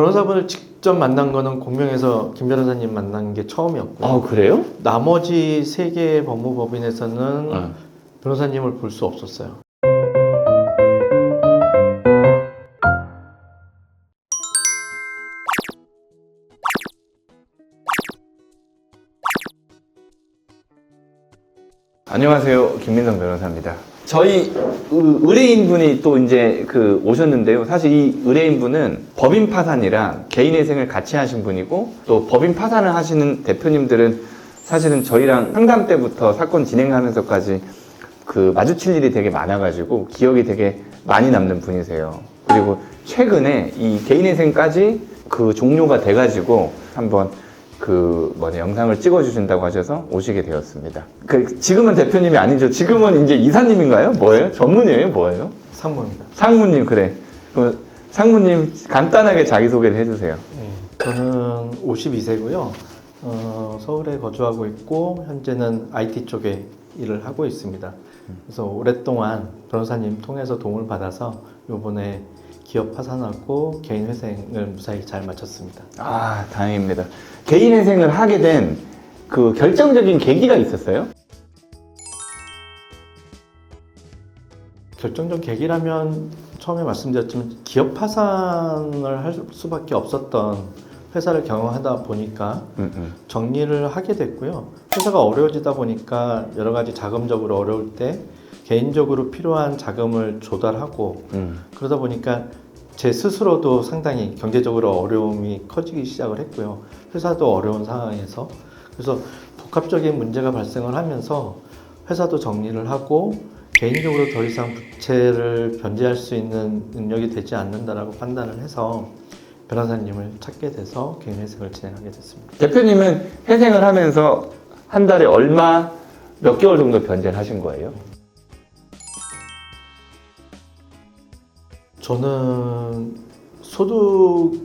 변호사분을 직접 만난 거는 공명에서 김 변호사님 만난 게 처음이었고요. 아 그래요? 나머지 세 개의 법무법인에서는 어. 변호사님을 볼 수 없었어요. 안녕하세요 김민성 변호사입니다. 저희 의- 의뢰인분이 또 이제 그 오셨는데요. 사실 이 의뢰인분은 법인 파산이랑 개인회생을 같이 하신 분이고 또 법인 파산을 하시는 대표님들은 사실은 저희랑 상담 때부터 사건 진행하면서까지 그 마주칠 일이 되게 많아가지고 기억이 되게 많이 남는 분이세요. 그리고 최근에 이 개인회생까지 그 종료가 돼가지고 한번 그 뭐냐 영상을 찍어주신다고 하셔서 오시게 되었습니다. 그 지금은 대표님이 아니죠. 지금은 이제 이사님인가요? 뭐예요? 전문이에요? 뭐예요? 상무입니다. 상무님 그래. 그 상무님 간단하게 자기 소개를 해주세요. 네. 저는 52세고요. 어, 서울에 거주하고 있고 현재는 IT 쪽에 일을 하고 있습니다. 그래서 오랫동안 변호사님 통해서 도움을 받아서 이번에 기업 파산하고 개인 회생을 무사히 잘 마쳤습니다. 아 다행입니다. 개인 회생을 하게 된 그 결정적인 계기가 있었어요? 결정적 계기라면 처음에 말씀드렸지만 기업 파산을 할 수밖에 없었던 회사를 경영하다 보니까 음, 음. 정리를 하게 됐고요. 회사가 어려워지다 보니까 여러 가지 자금적으로 어려울 때 개인적으로 필요한 자금을 조달하고 음. 그러다 보니까 제 스스로도 상당히 경제적으로 어려움이 커지기 시작을 했고요. 회사도 어려운 상황에서 그래서 복합적인 문제가 발생을 하면서 회사도 정리를 하고 개인적으로 더 이상 부채를 변제할 수 있는 능력이 되지 않는다라고 판단을 해서 변호사님을 찾게 돼서 개인 회생을 진행하게 됐습니다. 대표님은 회생을 하면서 한 달에 얼마 몇 개월 정도 변제를 하신 거예요? 저는 소득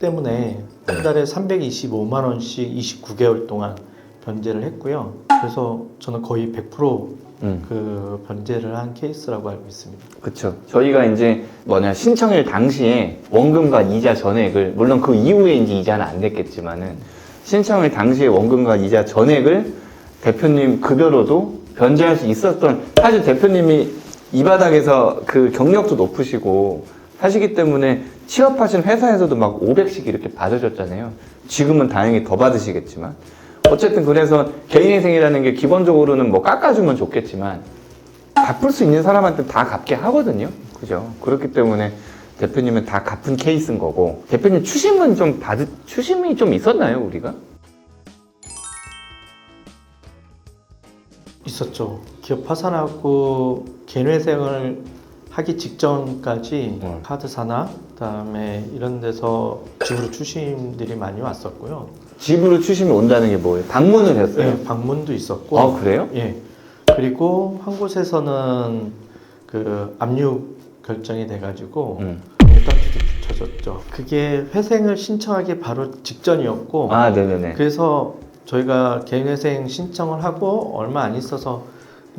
때문에 한 달에 325만 원씩 29개월 동안 변제를 했고요. 그래서 저는 거의 100%그 음. 변제를 한 케이스라고 알고 있습니다. 그렇죠. 저희가 이제 뭐냐 신청일 당시에 원금과 이자 전액을 물론 그 이후에 이제 이자는 안 냈겠지만은 신청일 당시에 원금과 이자 전액을 대표님 급여로도 변제할 수 있었던 사실 대표님이 이 바닥에서 그 경력도 높으시고 하시기 때문에 취업하신 회사에서도 막 500씩 이렇게 받으셨잖아요. 지금은 다행히 더 받으시겠지만 어쨌든 그래서 개인회생이라는 게 기본적으로는 뭐 깎아주면 좋겠지만 갚을 수 있는 사람한테 다 갚게 하거든요. 그죠? 그렇기 때문에 대표님은 다 갚은 케이스인 거고 대표님 추심은 좀 받으 추심이 좀 있었나요 우리가? 있었죠. 기업 파산하고 개인 회생을 하기 직전까지 네. 카드사나 그다음에 이런 데서 집으로 추심들이 많이 왔었고요. 집으로 추심이 온다는 게 뭐예요? 방문을 했어요. 예, 방문도 있었고 아 그래요? 예. 그리고 한 곳에서는 그 압류 결정이 돼가지고 음. 공딱지도 붙여줬죠. 그게 회생을 신청하기 바로 직전이었고 아 네네네. 그래서 저희가 개인회생 신청을 하고 얼마 안 있어서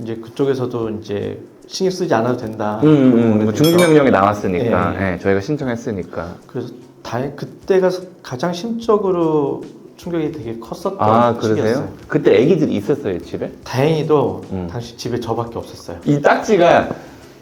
이제 그쪽에서도 이제 신경 쓰지 않아도 된다. 음, 음, 음. 중지명령이 나왔으니까 예, 예, 저희가 신청했으니까. 그래서 다행 그때가 가장 심적으로 충격이 되게 컸었던 아 그러세요? 시기였어요. 그때 아기들이 있었어요 집에? 다행히도 음. 당시 집에 저밖에 없었어요. 이 딱지가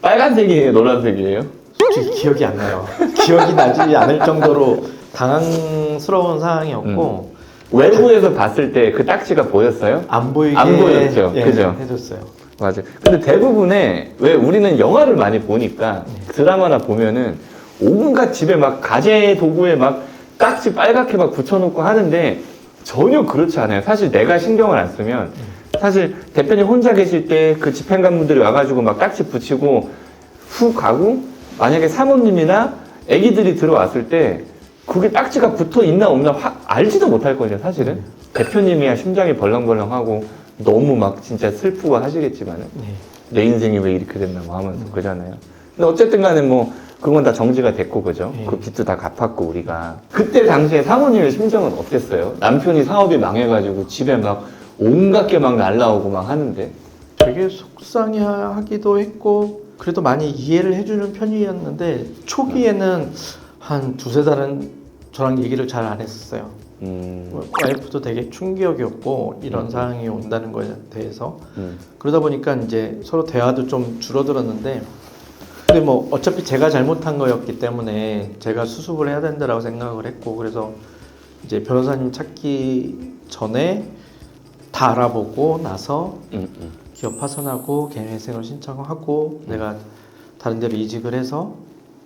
빨간색이에요, 노란색이에요? 솔직히 기억이 안 나요. 기억이 나지 않을 정도로 당황스러운 상황이었고 외부에서 봤을 때 그 딱지가 보였어요? 안 보이게 안 보였죠. 예, 그죠? 해줬어요. 맞아. 근데 대부분의 왜 우리는 영화를 많이 보니까 드라마나 보면은 온갖 집에 막 가재 도구에 막 딱지 빨갛게 막 붙여놓고 하는데 전혀 그렇지 않아요. 사실 내가 신경을 안 쓰면 사실 대표님 혼자 계실 때 그 집행관분들이 와가지고 막 딱지 붙이고 후 가고 만약에 사모님이나 아기들이 들어왔을 때 그게 딱지가 붙어 있나 없나 화- 알지도 못할 거죠 사실은 대표님이야 심장이 벌렁벌렁하고 너무 막 진짜 슬프고 하시겠지만은 네. 내 인생이 왜 이렇게 됐나 뭐 하면서 그러잖아요. 근데 어쨌든 간에 뭐 그건 다 정지가 됐고 그죠? 예. 그 빚도 다 갚았고 우리가 그때 당시에 사모님의 심정은 어땠어요? 남편이 사업이 망해가지고 집에 막 온갖 게 막 날라오고 막 하는데 되게 속상해하기도 했고 그래도 많이 이해를 해주는 편이었는데 초기에는 한 두세 달은 저랑 얘기를 잘 안 했었어요. 음, 와이프도 되게 충격이었고 이런 상황이 온다는 거에 대해서. 음, 그러다 보니까 이제 서로 대화도 좀 줄어들었는데 근데 뭐 어차피 제가 잘못한 거였기 때문에 제가 수습을 해야 된다라고 생각을 했고 그래서 이제 변호사님 찾기 전에 다 알아보고 나서 음, 음. 기업 파산하고 개인회생을 신청하고 내가 다른 데로 이직을 해서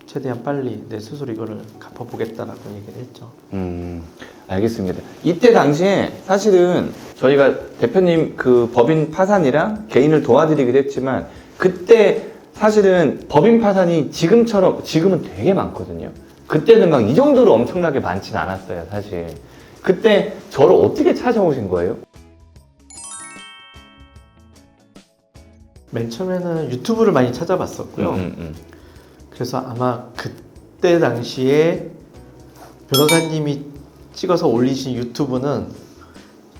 최대한 빨리 내 스스로 이거를 갚아보겠다라고 얘기를 했죠. 음, 알겠습니다. 이때 당시에 사실은 저희가 대표님 그 법인 파산이랑 개인을 도와드리기도 했지만 그때 사실은 법인 파산이 지금처럼 지금은 되게 많거든요. 그때는 막 이 정도로 엄청나게 많진 않았어요, 사실. 그때 저를 어떻게 찾아오신 거예요? 맨 처음에는 유튜브를 많이 찾아봤었고요. 음, 음, 그래서 아마 그때 당시에 변호사님이 찍어서 올리신 유튜브는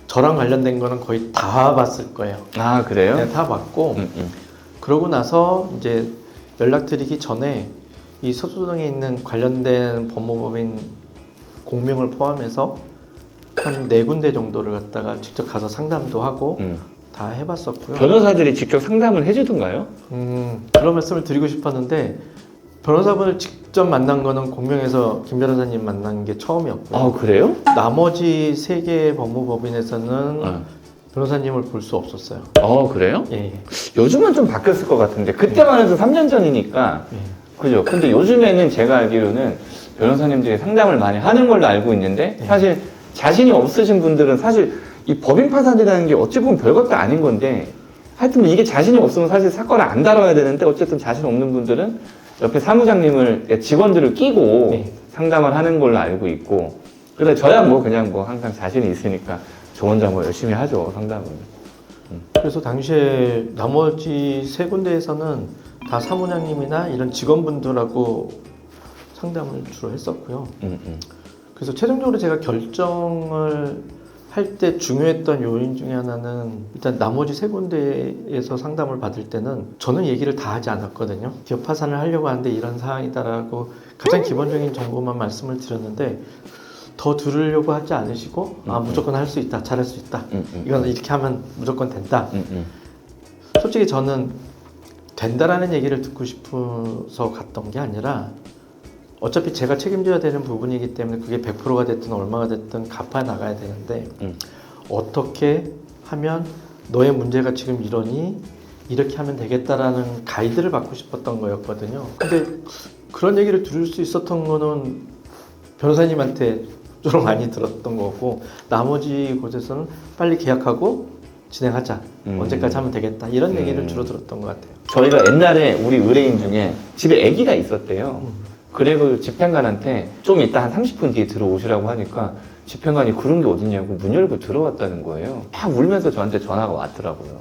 저랑 관련된 거는 거의 다 봤을 거예요. 음. 아, 그래요? 네, 다 봤고 음, 음. 그러고 나서 이제 연락드리기 전에 이 서초동에 있는 관련된 법무법인 공명을 포함해서 한 네 군데 정도를 갖다가 직접 가서 상담도 하고 음. 다 해봤었고요. 변호사들이 직접 상담을 해주던가요? 음, 그런 말씀을 드리고 싶었는데 변호사분을 직접 만난 거는 공명에서 김 변호사님 만난 게 처음이었고 아, 그래요? 나머지 세 개의 법무법인에서는 어. 변호사님을 볼 수 없었어요. 어, 그래요? 예, 예. 요즘은 좀 바뀌었을 것 같은데 그때만 해도 3년 전이니까 예. 그죠. 근데 요즘에는 제가 알기로는 변호사님들이 상담을 많이 하는 걸로 알고 있는데 네. 사실 자신이 없으신 분들은 사실 이 법인 파산이라는 게 어찌 보면 별것도 아닌 건데 하여튼 뭐 이게 자신이 없으면 사실 사건을 안 다뤄야 되는데 어쨌든 자신 없는 분들은 옆에 사무장님을 직원들을 끼고 네. 상담을 하는 걸로 알고 있고 그래 저야 뭐 그냥 뭐 항상 자신이 있으니까 저 혼자 뭐 열심히 하죠 상담은 그래서 당시에 나머지 세 군데에서는 다 사무장님이나 이런 직원분들하고 상담을 주로 했었고요. 음, 음. 그래서 최종적으로 제가 결정을 할 때 중요했던 요인 중에 하나는 일단 나머지 세 군데에서 상담을 받을 때는 저는 얘기를 다 하지 않았거든요. 기업 파산을 하려고 하는데 이런 상황이다라고 가장 기본적인 정보만 말씀을 드렸는데 더 들으려고 하지 않으시고 아 무조건 할 수 있다, 잘할 수 있다. 음, 음. 이건 이렇게 하면 무조건 된다. 음, 음. 솔직히 저는 된다라는 얘기를 듣고 싶어서 갔던 게 아니라 어차피 제가 책임져야 되는 부분이기 때문에 그게 100%가 됐든 얼마가 됐든 갚아 나가야 되는데 음. 어떻게 하면 너의 문제가 지금 이러니 이렇게 하면 되겠다라는 가이드를 받고 싶었던 거였거든요. 근데 그런 얘기를 들을 수 있었던 거는 변호사님한테 좀 많이 들었던 거고 나머지 곳에서는 빨리 계약하고 진행하자 음. 언제까지 하면 되겠다 이런 얘기를 음. 주로 들었던 것 같아요. 저희가 옛날에 우리 의뢰인 중에 집에 아기가 있었대요. 그리고 집행관한테 좀 이따 한 30분 뒤에 들어오시라고 하니까 집행관이 그런 게 어딨냐고 문 열고 들어왔다는 거예요. 막 울면서 저한테 전화가 왔더라고요.